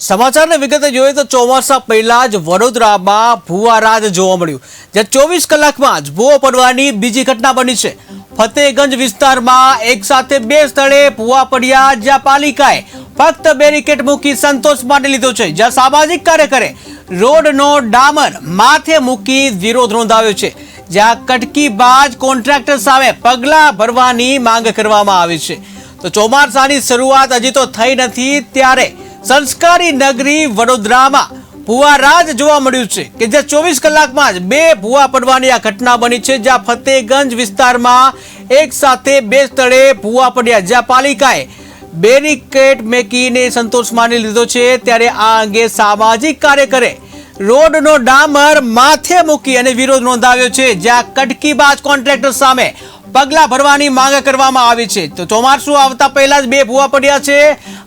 સમાચારની વિગતે જોઈએ તો ચોમાસા પહેલા જ વડોદરામાં ભૂવા રાજ જોવા મળ્યું, જ્યાં ચોવીસ કલાકમાં જ ભૂવો પડવાની બીજી ઘટના બની છે. ફતેગંજ વિસ્તારમાં એક સાથે બે સ્થળે ભૂવા પડ્યા, જ્યાં પાલિકાએ ફક્ત બેરિકેડ મૂકી સંતોષ માટે લીધો છે, જ્યાં સામાજિક કાર્યકરે રોડનો ડામર માથે મૂકી વિરોધ નોંધાવ્યો છે, જ્યાં કટકીબાજ કોન્ટ્રાક્ટર સામે પગલાં ભરવાની માંગ કરવામાં આવી છે. તો ચોમાસાની શરૂઆત હજી તો થઈ નથી, ત્યારે સંસ્કારી નગરી વડોદરામાં ભુવારાજ જોવા મળ્યું છે કે જ્યાં ચોવીસ કલાકમાં જ બે ભુવા પડવાની આ ઘટના બની છે, જ્યાં ફતેગંજ વિસ્તારમાં એક સાથે બે સ્થળે ભુવા પડ્યા. જ્યાં પાલિકાએ બેરિકેડ મેકીને સંતોષ માની લીધો છે, ત્યારે આ અંગે સામાજિક કાર્યકરે રોડનો ડામર માથે મૂકી અને વિરોધ નોંધાવ્યો છે. જ્યાં કટકીબાજ કોન્ટ્રાક્ટર સામે પગલા ભરવાની માંગ કરવામાં આવી છે. તો ચોમાસું આવતા પહેલા જ બે ભૂવા પડ્યા છે.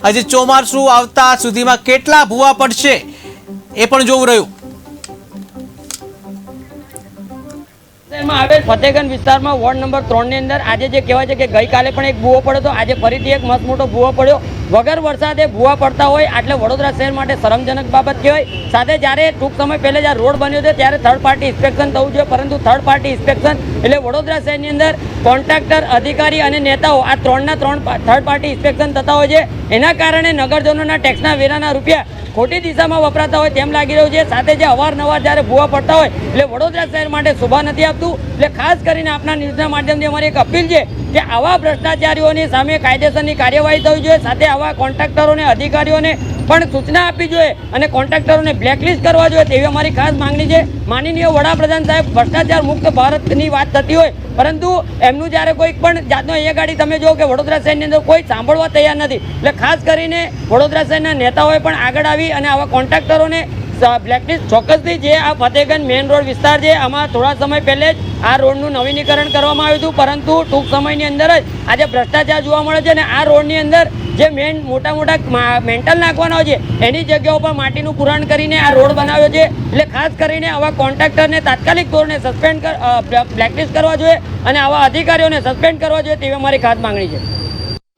હજી ચોમાસું આવતા સુધીમાં કેટલા ભૂવા પડશે એ પણ જોવું રહ્યું. શહેરમાં ફતેગંજ વિસ્તારમાં વોર્ડ નંબર ત્રણની અંદર આજે જે કહેવાય છે કે ગઈકાલે પણ એક ભૂવો પડ્યો હતો. આજે ફરીથી એક મસ્ત મોટો ભૂવો પડ્યો. વગર વરસાદે ભૂવા પડતા હોય એટલે વડોદરા શહેર માટે શરમજનક બાબત કહેવાય. સાથે જ્યારે ટૂંક સમય પહેલાં જ્યારે રોડ બન્યો છે ત્યારે થર્ડ પાર્ટી ઇન્સ્પેક્શન થવું જોઈએ. પરંતુ થર્ડ પાર્ટી ઇન્સ્પેક્શન એટલે વડોદરા શહેરની અંદર કોન્ટ્રાક્ટર, અધિકારી અને નેતાઓ આ ત્રણના ત્રણ થર્ડ પાર્ટી ઇન્સ્પેક્શન થતા હોય છે. એના કારણે નગરજનોના ટેક્સના વેરાના રૂપિયા ખોટી દિશામાં વપરાતા હોય તેમ લાગી રહ્યું છે. સાથે જે અવારનવાર જ્યારે ભૂવા પડતા હોય, એટલે વડોદરા શહેર માટે શોભા નથી આપતું. એટલે ખાસ કરીને આપના ન્યૂઝના માધ્યમથી અમારી એક અપીલ છે કે આવા ભ્રષ્ટાચારીઓની સામે કાયદેસરની કાર્યવાહી થવી જોઈએ. સાથે આવા કોન્ટ્રાક્ટરોને, અધિકારીઓને પણ સૂચના આપવી જોઈએ અને કોન્ટ્રાક્ટરોને બ્લેકલિસ્ટ કરવા જોઈએ તેવી અમારી ખાસ માંગણી છે. માનનીય વડાપ્રધાન સાહેબ, ભ્રષ્ટાચાર મુક્ત ભારતની વાત થતી હોય, પરંતુ એમનું જ્યારે કોઈક પણ જાતનો અહીંયા ગાડી તમે જો કે વડોદરા શહેરની અંદર કોઈ સાંભળવા તૈયાર નથી. એટલે ખાસ કરીને વડોદરા શહેરના નેતાઓએ પણ આગળ આવી અને આવા કોન્ટ્રાક્ટરોને બ્લેકલિસ્ટ ચોક્કસથી જે આ ફતેગંજ મેઇન રોડ વિસ્તાર છે, આમાં થોડા સમય પહેલે જ આ રોડનું નવીનીકરણ કરવામાં આવ્યું હતું, પરંતુ ટૂંક સમયની અંદર જ આજે ભ્રષ્ટાચાર જોવા મળે છે અને આ રોડની અંદર જે મેન મોટા મોટા મેન્ટલ નાખવાના હોય છે, એની જગ્યાઓ પર માટીનું પુરાણ કરીને આ રોડ બનાવ્યો છે. એટલે ખાસ કરીને આવા કોન્ટ્રાક્ટરને તાત્કાલિક ધોરણે સસ્પેન્ડ બ્લેકલિસ્ટ કરવા જોઈએ અને આવા અધિકારીઓને સસ્પેન્ડ કરવા જોઈએ તેવી અમારી ખાસ માંગણી છે.